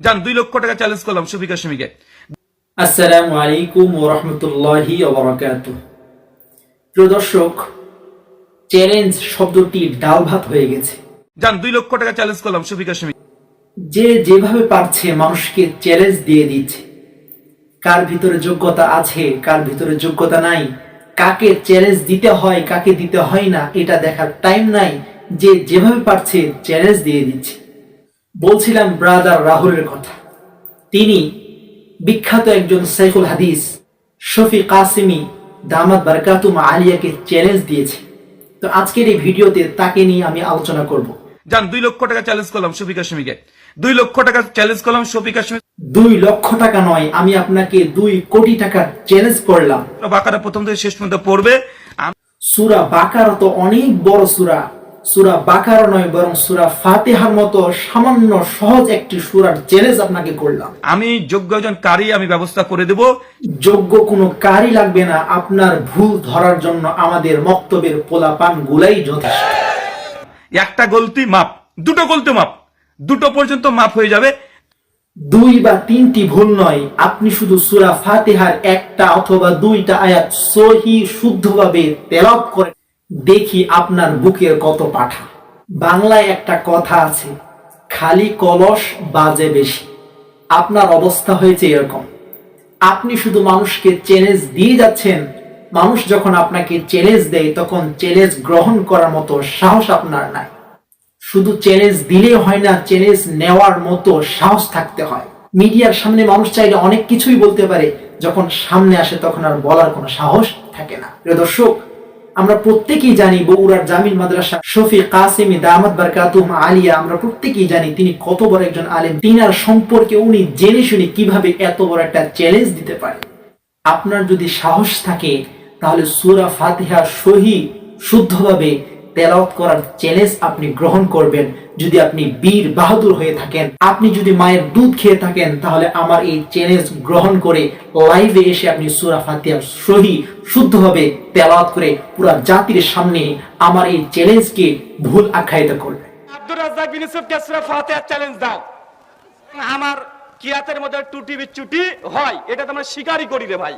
যান দুই লক্ষ টাকা চ্যালেঞ্জ করলাম শফিক হাসমিকে আসসালামু আলাইকুম ও রহমতুল্লাহি প্রিয় দর্শক চ্যালেঞ্জ শব্দটি ডাল ভাত হয়ে গেছে। যান দুই লক্ষ টাকা চ্যালেঞ্জ করলাম শফিক হাসমি যে যেভাবে পারছে মানুষকে চ্যালেঞ্জ দিয়ে দিচ্ছে কার ভিতরে যোগ্যতা আছে কার ভিতরে যোগ্যতা নাই কাকে চ্যালেঞ্জ দিতে হয় কাকে দিতে হয় না এটা দেখার টাইম নাই যে যেভাবে পারছে চ্যালেঞ্জ দিয়ে দিচ্ছে। বলছিলাম ব্রাদার রাহুলের কথা। তিনি বিখ্যাত একজন সাইকুল হাদিস শফি কাসিমি দামাত বারকাতুম আলিয়াকে চ্যালেঞ্জ দিয়েছে। তো আজকের এই ভিডিওতে তাকে নিয়ে আমি আলোচনা করব। যান দুই লক্ষ টাকা চ্যালেঞ্জ করলাম শফিক হাসমিকে দুই লক্ষ টাকা চ্যালেঞ্জ করলাম শফিক হাসমি দুই লক্ষ টাকা নয় আমি আপনাকে দুই কোটি টাকার চ্যালেঞ্জ করলাম। বাকারা প্রথম থেকে শেষ পর্যন্ত পড়বে। সুরা বাকারা তো অনেক বড় সুরা। সুরা বাকার নয় বরং সুরা ফাতেহার মতো সামান্য সহজ একটি সুরার চ্যালেঞ্জ আপনাকে করলাম। আমি যোগ্য একজন কারি আমি ব্যবস্থা করে দেব। যোগ্য কোনো কারই লাগবে না আপনার ভুল ধরার জন্য আমাদের মক্তবের পোলাপান গুলাই যথেষ্ট। একটা গলতি মাপ দুটো গলতি মাপ দুটো পর্যন্ত মাপ হয়ে যাবে। দুই বা তিনটি ভুল নয় আপনি শুধু সুরা ফাতেহার একটা অথবা দুইটা আয়াত সহি শুদ্ধভাবে তেলাপ করে দেখি আপনার বুকের কত পাঠা। বাংলায় একটা কথা আছে, খালি কলস বাজে বেশি। আপনার অবস্থা হয়েছে এরকম। আপনি শুধু মানুষকে চ্যালেঞ্জ দিয়ে যাচ্ছেন, মানুষ যখন আপনাকে চ্যালেঞ্জ দেয়, তখন চ্যালেঞ্জ গ্রহণ করার মতো সাহস আপনার নাই। শুধু চ্যালেঞ্জ দিলে হয় না চ্যালেঞ্জ নেওয়ার মতো সাহস থাকতে হয়। মিডিয়ার সামনে মানুষ চাইলে অনেক কিছুই বলতে পারে, যখন সামনে আসে তখন আর বলার কোনো সাহস থাকে না। প্রিয় দর্শক আমরা প্রত্যেকেই জানি বগুড়ার জামিল মাদ্রাসা শফি কাসেমি দামাত বারকাতুম আলিয়া, আমরা প্রত্যেকেই জানি তিনি কত বড় একজন আলেম। তিনার সম্পর্কে উনি জেনে শুনে কীভাবে এত বড় একটা চ্যালেঞ্জ দিতে পারে। আপনার যদি সাহস থাকে, তাহলে সুরা ফাতিহা সহি, শুদ্ধভাবে তেলাওয়াত করার চ্যালেঞ্জ আপনি গ্রহণ করবেন যদি আপনি বীর বাহাদুর হয়ে থাকেন। আপনি যদি মায়ের দুধ খেয়ে থাকেন, তাহলে আমার এই চ্যালেঞ্জ গ্রহণ করে লাইভে এসে আপনি সুরা ফাতিহা সহি শুদ্ধভাবে তেলাওয়াত করে পুরো জাতির সামনে আমার এই চ্যালেঞ্জকে ভুল আখ্যায়িত করবেন আব্দুর রাজ্জাক বিন ইউসুফকে সূরা ফাতিহার চ্যালেঞ্জ দাও। আমার কিয়াতের মধ্যে টুটি বিচ্যুটি হয়, এটা তো আমরা স্বীকারই করি রে ভাই।